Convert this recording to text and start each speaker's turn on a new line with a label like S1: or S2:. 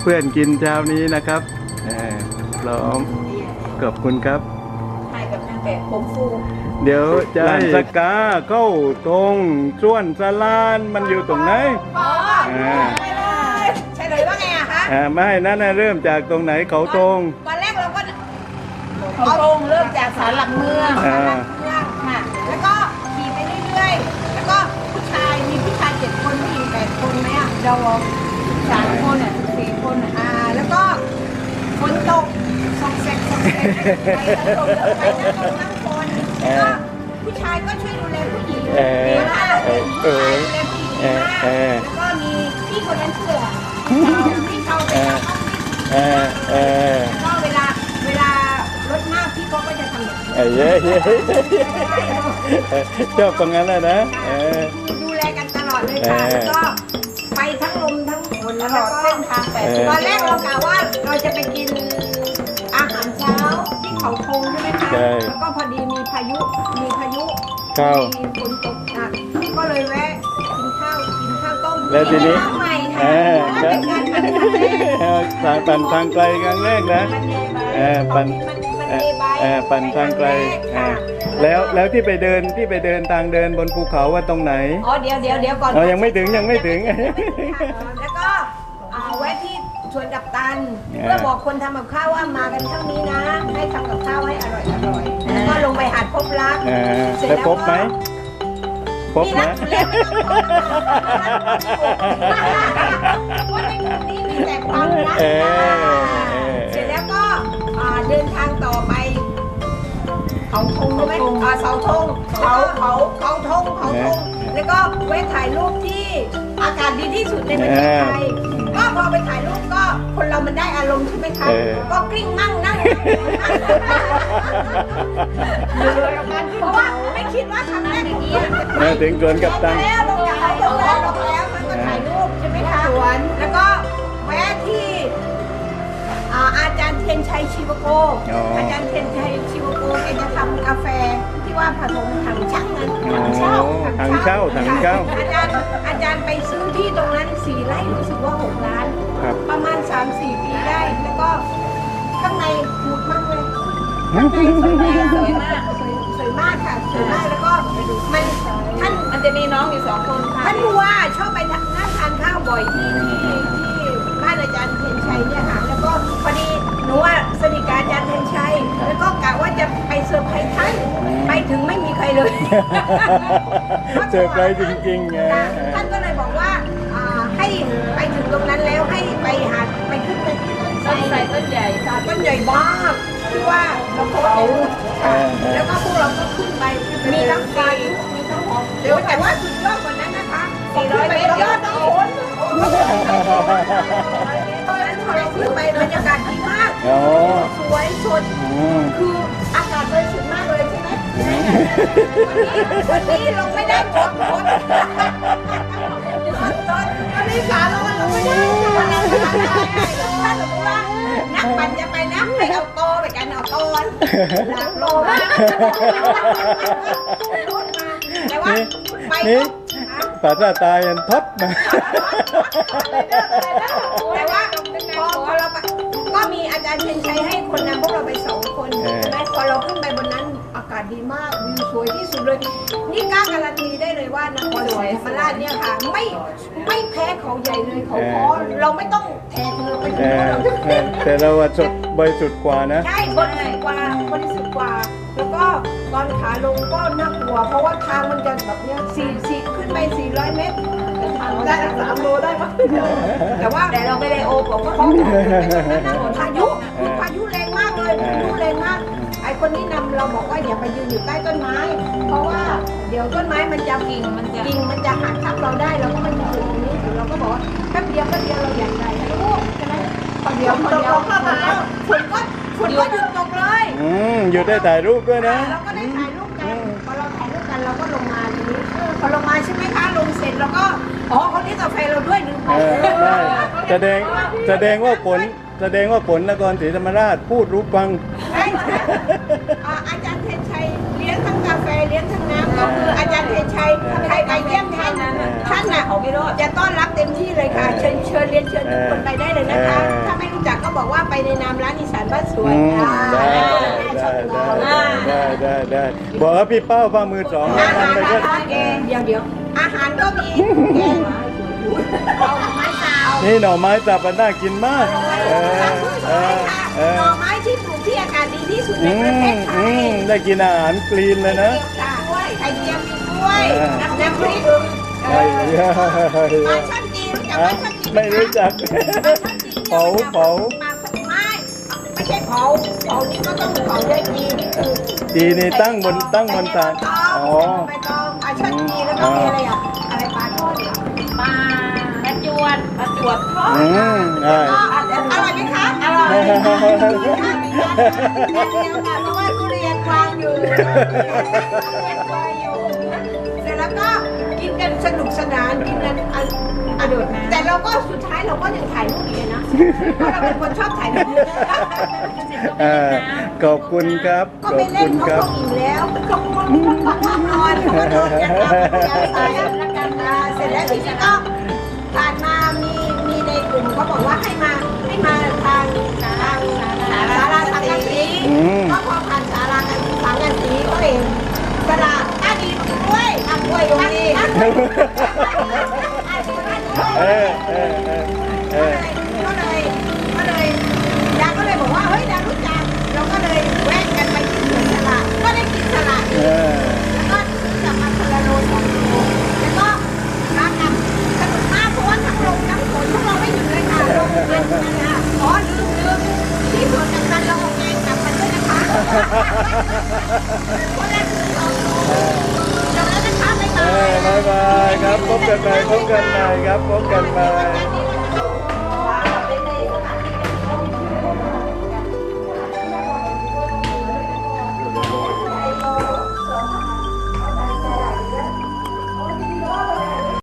S1: เพื่อนกินเช้านี้นะครับเออพร้อมขอบคุณครับ
S2: ถ่ายกับนางแบบผมฟู
S1: เดี๋ยวจะให้สกาเข้าตรงส่วนสลานมันอยู่ตรงไหน
S2: อ๋อ
S1: อ่
S2: เลยใช่เลยว่าไงอะคะ
S1: ไม่นั่นเริ่มจากตรงไหนเขาตรง
S2: วันแรกเราก็เขาตรงเริ่มจากศาลหลักเมือง
S1: อ่า
S2: ศาลหลักเมืองค่ะแล้วก็ขี่ไปเรื่อยๆแล้วก็ผู้ชายมีผู้ชายเจ็ดคนผู้หญิงแปดคนไหมอะเรา สามคนอะสี่คนอะอ่า แล้วก็ฝนตกซอกแซกซอกแซกไปนั่งลงไปนั่งลงนั่งคนแล้วก็ผู้ชายก็ช่วยดูแลผู้หญิง
S1: เออ
S2: ดีมาก
S1: เออเออ
S2: ดูแลผู้หญิงมาก
S1: เออ
S2: แล้วก็มีพี่คนนั้นเชื่อพี่เขาไปทำ
S1: เออเออ
S2: ก็เวลาเวลารถมากพี่เขาก็จะทำแบบนี้
S1: เอ้ยเย้เย้ชอบตรงนั้นแหละนะเออ
S2: ดูแลกันตลอดเลยค่ะ
S1: เออ
S2: แล้วก็ไปทั้งลม นแล้วก็เส้นทางแต่
S1: เออ
S2: ตอนแรกเรากะว่าเราจะไปกินอาหารเช้าที่เขาธงใช่ไหมคะ
S1: ใช่
S2: แล้วก็พอดีมีพายุ มีพายุ
S1: เข้า
S2: มีฝนตกหนักก็เลยแวะกินข้าวกินข้าวต้ม
S1: แล้วทีนี้
S2: ข้าวใหม่ค่ะ
S1: เออ
S2: แล้วเป็นการทำครั้งแรก
S1: ทางปั่นทางไกลครั้งแรกนะ เออปั่นเออเออปั่นทางไกลเออ แล้วแล้วที่ไปเดินที่ไปเดินทางเดินบนภูเขาว่าตรงไหน
S2: อ๋อเดี๋ยวเดี๋ยวเดี๋ยวก่อน
S1: อ๋อยังไม่ถึงยังไม่ถึง
S2: แล้วก็อ่าแวะที่ชวนดับตัน
S1: เออ
S2: เพื่อบอกคนทำกับข้าวว่ามากันเท่านี้นะ ให้ทำกับข้าวให้อร่อยอร่อยแล้วก็ลงไปหาดพบรัก
S1: เออ
S2: เสร็จ
S1: แล้วพบไหมพบ
S2: นี่
S1: ไหม
S2: รักอยู่แล้วไม่ต้องขอว่าในกลุ่มนี้มีแต่ความรัก ธงใช่ไหมอ่าเสาธงเขาเขาเขาธงเขาธงแล้วก็แวะถ่ายรูปที่อากาศดีที่สุดในประเทศไทยก็พอไปถ่ายรูปก็คนเรามันได้อารมณ์ใช่ไหมคะ
S1: เออ
S2: ก็กลิ้งมั่งนั่งเพราะว่าไม่คิดว่าครั้งแรกอย่างนี้
S1: เออถึงสวนกับตัง
S2: แล้วลงจากเขาลงแล้ว ทียนชัยชิวโก
S1: อ๋ออา
S2: จารย์เทียนชัยชิวโกแกจะทำกาแฟที่ว่าผสมถังช่างนั้น
S1: อ๋อ
S2: ถังเช่า
S1: ถังเช่าถังเช่า
S2: อาจารย์อาจารย์ไปซื้อที่ตรงนั้นสี่ไร่รู้สึกว่าหกล้าน
S1: ครับ
S2: ประมาณ3-4ปีได้ แล้วก็ข้างในหมุดมากเลยข้างในสวยมากสวยมากสวยสวยมากค่ะสวยมากแล้วก็มันท่าน
S3: มันจะมีน้องอยู่สองคนค่ะ
S2: ท่านผู้ว่าชอบไปนั่งทานข้าวบ่อยที่ที่ที่บ้านอาจารย์เทียนชัยเนี่ยค่ะ แล้วก็กะว่าจะไปเซอร์ไพรส์ท่านไปถึงไม่มีใครเลย
S1: เซอร์ไพรส์จริงๆไง
S2: ค่ะท่านก็เลยบอกว่าอ่าให้ไปถึงตรงนั้นแล้วให้ไปหาไปขึ้นไปที่ต้นไทร
S3: ต้นไทรต้นใหญ่
S2: ค่ะต้นใหญ่มากที่ว่าเราโพสต์ในรูปค่ะแล้วก็พวกเราก็ขึ้นไปมีทั้งไฟมีทั้งหอมเดี๋ยวแต่ว่าสุดยอดกว่านั้นนะคะ400เมตรยอดต้องโขนตอนนั้นพอเราขึ้นไปบรรยากาศดีมาก
S1: อ๋อ
S2: สวยสด
S1: อืม
S2: คืออากาศบริสุทธิ์มากเลยใช่ไหมวันนี้วันนี้ลงไม่ได้หมดหมดวันนี้ขาลงมันลงไม่ได้วันนั้นขาได้ถ้าสมมติว่านักปั่นจะไปนักไปเอาโตไปกันเอาโตนหลักโลมากแต่ว่าไป
S1: นี่ภาษาตายันทดนะ
S2: แต่ว่าพอพอเรา ก็มีอาจารย์เชนชัยให้คนนำพวกเราไปสองคน
S1: เออ
S2: ใช่ไหมพอเราขึ้นไปบนนั้นอากาศดีมากวิวสวยที่สุดเลย นี่กล้าการันตีได้เลยว่านครศรีธรรมราชเนี่ยค่ะ ไม่ไม่แพ้เขาใหญ่เลยเขาพอเราไม่ต้องแทกเรือไป
S1: เอ
S2: ถึง
S1: อ
S2: เรา
S1: เออแต่เราว่าสดบริสุทธิ์กว่านะ
S2: ใช่บริสุทธิ์กว่าบริสุทธิ์กว่า แล้วก็ตอนขาลงก็น่ากลัว เพราะว่าทางมันจะแบบเนี้ยสี่สี่ขึ้นไป400เมตรแต่ทาง ได้ตั้งสามโลได้มั้ยแต่ว่าแต่เราไม่ได้โอบอกว่าเขาพายุพายุแรงมากเลยพายุแรงมาก ไอ้คนที่นำเราบอกว่าอย่าไปยืนอยู่ใต้ต้นไม้ เพราะว่าเดี๋ยวต้นไม้มันจะกิ่งมันจะกิ่งมันจะหักทับเราได้เราก็มายืนอยู่ตรงนี้เราก็บอกว่าแป๊บเดียวแป๊บเดียวเราอยากใจลูกใช่ไหมพอเดียวพอเดียวฝนก็ฝนก็ฝนก็หยุดตกเลย
S1: อืมอยู่ได้ถ่ายรูปด้วยนะ
S2: เราก็ได้ นี้เออพอลงมาใช่ไหมคะลงเสร็จแล้วก็อ๋อเขาเรียกกาแฟเราด้วยหนึ่ง
S1: เออได้แสดงแสดงว่าผลแสดงว่าผลนครศรีธรรมราชพูดรู้ฟัง
S2: ใช่ใช่อ่าอาจารย์เทนชัยเลี้ยงทั้งกาาแฟเลี้ยงทั้งน้ำก็คืออาจารย์เทชัยใครไปเยี่ยมท่านท่านน่ะจะต้อนรับเต็มที่เลยค่ะ เชิญเชิญเรียนเชิญทุกคนไปได้เลยนะคะถ้าไม่รู้ จักก็บอกว่าไปในนามร้านอีสานบ้านสว
S1: อื
S2: ย
S1: ม
S2: ค่ะ
S1: ได้ได้ได้ได้ได้ได้บอกว่าพี่เป้าฝ่ามือสอง
S2: อา
S1: ทำ
S2: หาร
S1: ไปก็
S2: อาหารแกงเดี๋ยวเดี๋ยวอาหารก็มีแกงเอาไม้สาว
S1: นี่หน่อไม้สับมันน่ากินมากเออเออเอ
S2: หน่
S1: อ
S2: อไม้ที่ปลูกที่อากาศดีที่สุดใน
S1: อื
S2: ประเท
S1: ม
S2: ศไท
S1: อื
S2: ย
S1: มได้กินอาหารกรีนเลยนะ
S2: ไข่เจียวมีด้วย
S1: เออ
S2: น้ำน้ำพริก
S1: ไอ้
S2: ปลาช่อนจีนรู้จักปลาช่อนจีน
S1: ไม่รู้จัก เผาเผา
S2: ไม่ไม่ใช่เผาเผานี่ก็ต้องเผาด้วยจีนนี่คือ
S1: จีนี่ตั้งบนตั้งบนศาลอ๋อ
S2: ใบตองปลาช่อนจีแล้วก็มีอะไรอะอะไรปลาทอด
S3: ปลาและจวนปลาจวดทอด
S1: อืมใช่
S2: อร่อยไหมคะอร่อยเดียวค่ะเพราะว่าทุเรียนวางอยู่เสร็จแล้วก็ กินกันสนุกสนานกินกันอร่อยแต่เราก็สุดท้ายเราก็ยังถ่ายรูปอีกนะเพราะเราเป็นคนชอบถ่ายรูป
S1: เออขอบคุณครับ
S2: ก็
S1: ขอ
S2: ไม่
S1: บ
S2: เล่
S1: คุ
S2: น
S1: ณ
S2: เขา
S1: ครับ
S2: คงอิ่มแล้วเขาคงนอนเขาก็โดนกันแล้วกันเสร็จแล้วทีนี้ก็ผ่านมามีมีในกลุ่มเขาบอกว่าให้มาให้มาทางทา